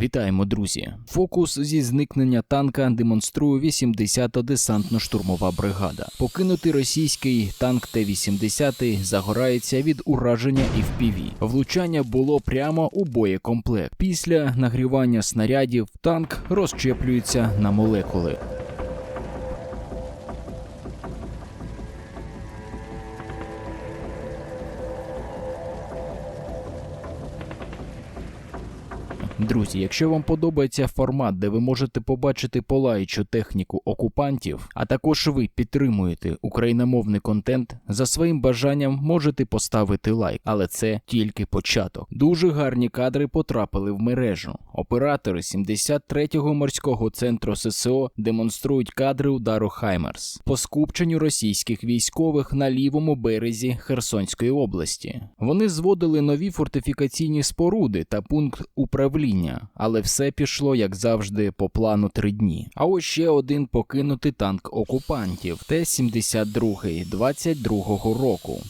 Вітаємо, друзі! Фокус зі зникнення танка демонструє 80-та десантно-штурмова бригада. Покинутий російський танк Т-80 загорається від ураження FPV. Влучання було прямо у боєкомплект. Після нагрівання снарядів танк розчеплюється на молекули. Друзі, якщо вам подобається формат, де ви можете побачити палаючу техніку окупантів, а також ви підтримуєте україномовний контент, за своїм бажанням можете поставити лайк, але це тільки початок. Дуже гарні кадри потрапили в мережу. Оператори 73-го морського центру ССО демонструють кадри удару Хаймерс по скупченню російських військових на лівому березі Херсонської області. Вони зводили нові фортифікаційні споруди та пункт управління, але все пішло, як завжди, по плану три дні. А ось ще один покинутий танк окупантів Т-72 22-го року.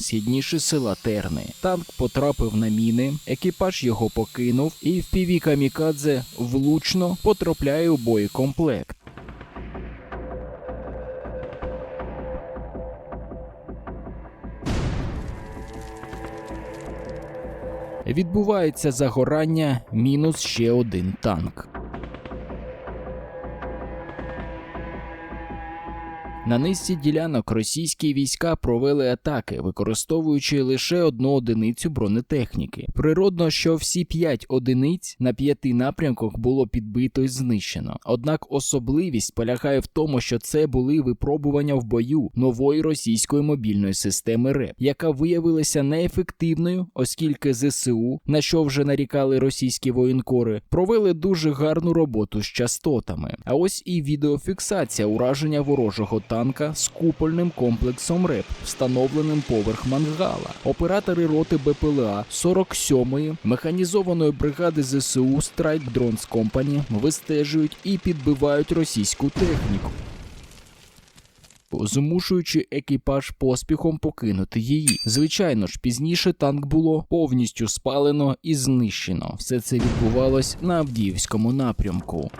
Східніше села Терни. Танк потрапив на міни, екіпаж його покинув, і в піві камікадзе влучно потрапляє у боєкомплект. Відбувається загорання мінус ще один танк. На низці ділянок російські війська провели атаки, використовуючи лише одну одиницю бронетехніки. Природно, що всі п'ять одиниць на п'яти напрямках було підбито і знищено. Однак особливість полягає в тому, що це були випробування в бою нової російської мобільної системи РЕП, яка виявилася неефективною, оскільки ЗСУ, на що вже нарікали російські воєнкори, провели дуже гарну роботу з частотами. А ось і відеофіксація ураження ворожого танка з купольним комплексом РЕП, встановленим поверх мангала. Оператори роти БПЛА 47-ї механізованої бригади ЗСУ Strike Drones Company вистежують і підбивають російську техніку. Змушуючи екіпаж поспіхом покинути її. Звичайно ж, пізніше танк було повністю спалено і знищено. Все це відбувалось на Авдіївському напрямку.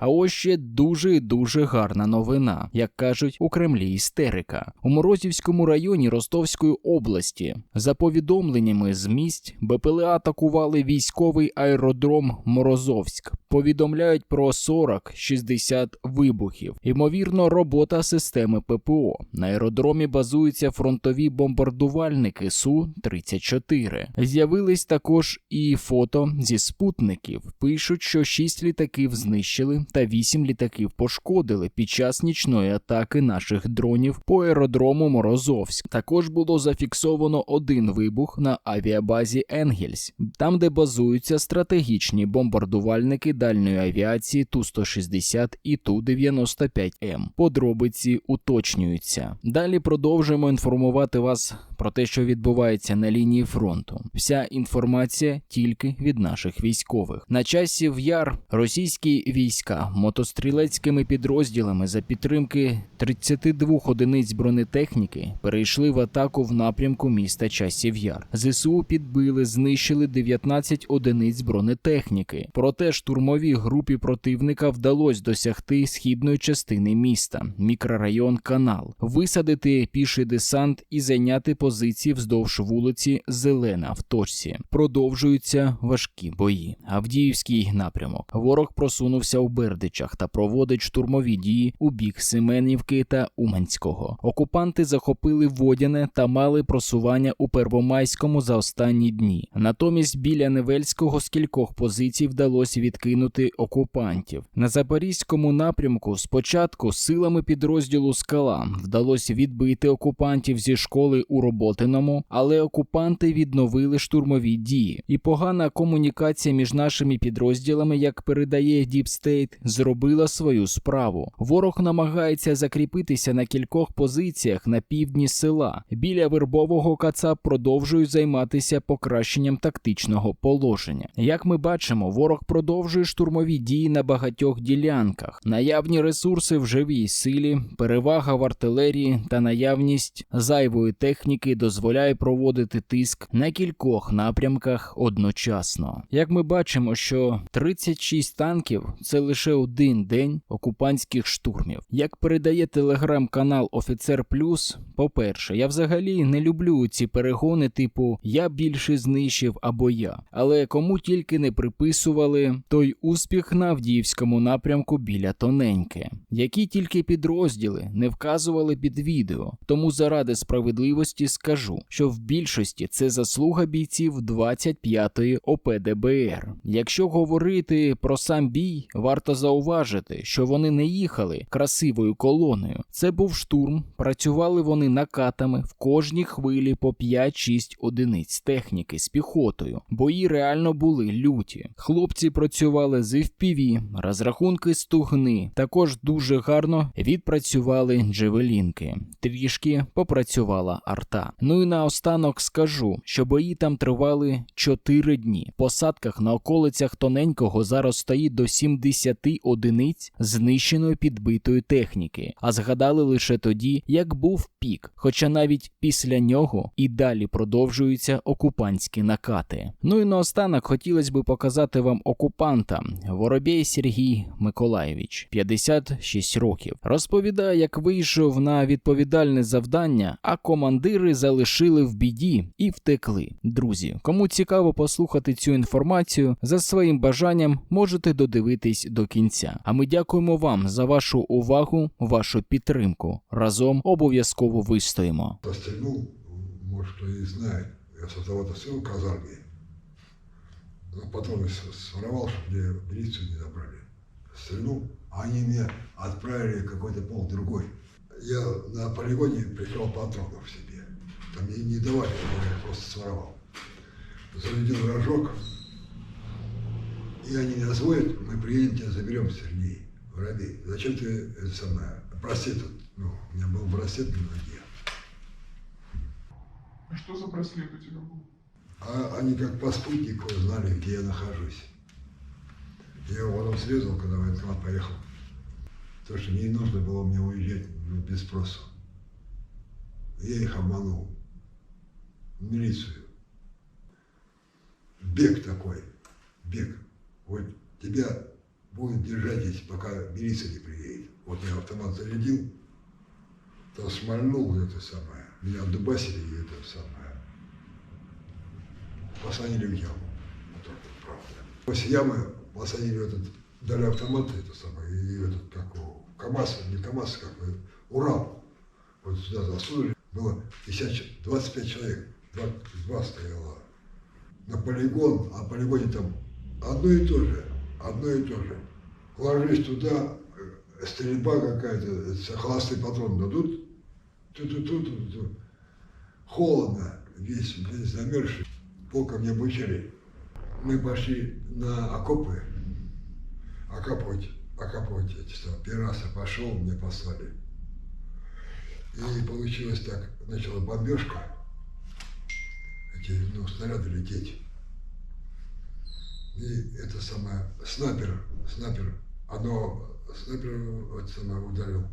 А ось ще дуже дуже гарна новина, як кажуть у Кремлі істерика. У Морозівському районі Ростовської області, за повідомленнями з місць, БПЛА атакували військовий аеродром Морозовськ. Повідомляють про 40-60 вибухів. Ймовірно, робота системи ППО. На аеродромі базуються фронтові бомбардувальники Су-34. З'явились також і фото зі спутників. Пишуть, що 6 літаків знищили та 8 літаків пошкодили під час нічної атаки наших дронів по аеродрому Морозовськ. Також було зафіксовано один вибух на авіабазі Енгельс, там де базуються стратегічні бомбардувальники дальньої авіації Ту-160 і Ту-95М. Подробиці уточнюються. Далі продовжуємо інформувати вас про те, що відбувається на лінії фронту. Вся інформація тільки від наших військових. На часі в яр російські війська мотострілецькими підрозділами за підтримки 32 одиниць бронетехніки перейшли в атаку в напрямку міста Часів Яр. ЗСУ підбили, знищили 19 одиниць бронетехніки. Проте штурмовій групі противника вдалося досягти східної частини міста, мікрорайон Канал, висадити піший десант і зайняти позиції вздовж вулиці Зелена в точці. Продовжуються важкі бої. Авдіївський напрямок. Ворог просунувся у Бердичах та проводить штурмові дії у бік Семенівки та Уманського. Окупанти захопили Водяне та мали просування у Первомайському за останні дні. Натомість біля Невельського з кількох позицій вдалося відкинути окупантів. На запорізькому напрямку спочатку силами підрозділу Скала вдалося відбити окупантів зі школи у Роботиному, але окупанти відновили штурмові дії. І погана комунікація між нашими підрозділами, як передає State, зробила свою справу. Ворог намагається закріпитися на кількох позиціях на півдні села. Біля вербового кацап продовжують займатися покращенням тактичного положення. Як ми бачимо, ворог продовжує штурмові дії на багатьох ділянках. Наявні ресурси в живій силі, перевага в артилерії та наявність зайвої техніки дозволяє проводити тиск на кількох напрямках одночасно. Як ми бачимо, що 36 танків це лише один день окупантських штурмів. Як передає телеграм-канал Офіцер Плюс, по-перше, я взагалі не люблю ці перегони, типу я більше знищив або я. Але кому тільки не приписували той успіх на Авдіївському напрямку біля тоненьке, які тільки підрозділи не вказували під відео. Тому заради справедливості скажу, що в більшості це заслуга бійців 25-ї ОПДБР. Якщо говорити про сам бій, варто зауважити, що вони не їхали красивою колоною. Це був штурм, працювали вони накатами в кожній хвилі по 5-6 одиниць техніки з піхотою. Бої реально були люті. Хлопці працювали з FPV, розрахунки стугни. Також дуже гарно відпрацювали джевелінки. Трішки попрацювала арта. Ну і наостанок скажу, що бої там тривали 4 дні. В посадках на околицях тоненького зараз стоїть до 70 одиниць знищеної підбитої техніки, а згадали лише тоді, як був пік. Хоча навіть після нього і далі продовжуються окупантські накати. Ну і наостанок хотілося б показати вам окупанта Воробєй Сергій Миколаєвич, 56 років. Розповідає, як вийшов на відповідальне завдання, а командири залишили в біді і втекли. Друзі, кому цікаво послухати цю інформацію, за своїм бажанням можете додивитись до кінця. А ми дякуємо вам за вашу увагу, вашу підтримку. Разом обов'язково вистоїмо. Пострельнул, может, кто и знает. Я со завода сел в казарме. Но патроны с- своровал, чтобы мне милицию не забрали. Стрельнул, они меня отправили какой-то полк другой. Я на полигоне прихвал патронов себе. Там мне не давали, я просто своровал. Зарядил рожок, и они меня звонят, мы приедем, тебя заберем, Сергей, Воробей. Зачем ты это самое, вот, ну, у меня был браслет на ноге. А что за браслет у тебя был? А они как по спутнику знали, где я нахожусь. Я его потом срезал, когда в военкомат поехал. Потому что не нужно было мне уезжать ну, без спроса. Я их обманул. В милицию. Бег такой. Бег. Вот тебя будет держать пока милиция не приедет. Вот я автомат зарядил, там шмальнул это самое. Меня дубасили и это самое посадили в яму. Вот это правда. После ямы посадили этот, дали автомат, это самое, и этот, как его, КАМАЗ, не КАМАЗ, как Урал. Вот сюда засунули. Было 50, ч- 25 человек, два, два стояло. На полигон, а полигоне там одно и то же, одно и то же. Ложись туда, стрельба какая-то, холостые патроны дадут, тут-тут-тут, холодно, весь, весь замерзший полком не обучали. Мы пошли на окопы, окапывать, окапывать эти что, первый раз я пошел, мне послали. И получилось так, начала бомбежка, эти ну, снаряды лететь. И это самое, снайпер, снайпер, одно снайпер это самое ударил,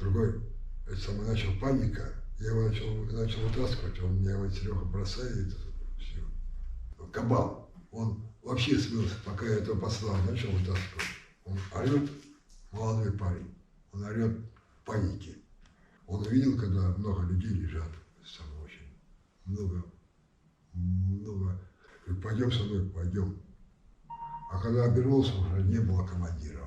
другой, это самое, начал паника, я его начал, начал вытаскивать, он меня вот Серега бросает, все. Кабан, он вообще смылся, пока я этого послал, начал вытаскивать. Он орет, молодой парень, он орет в панике. Он увидел, когда много людей лежат, самое очень, много, много. Говорит, пойдем со мной, пойдем. А когда обернулся, уже не было командира.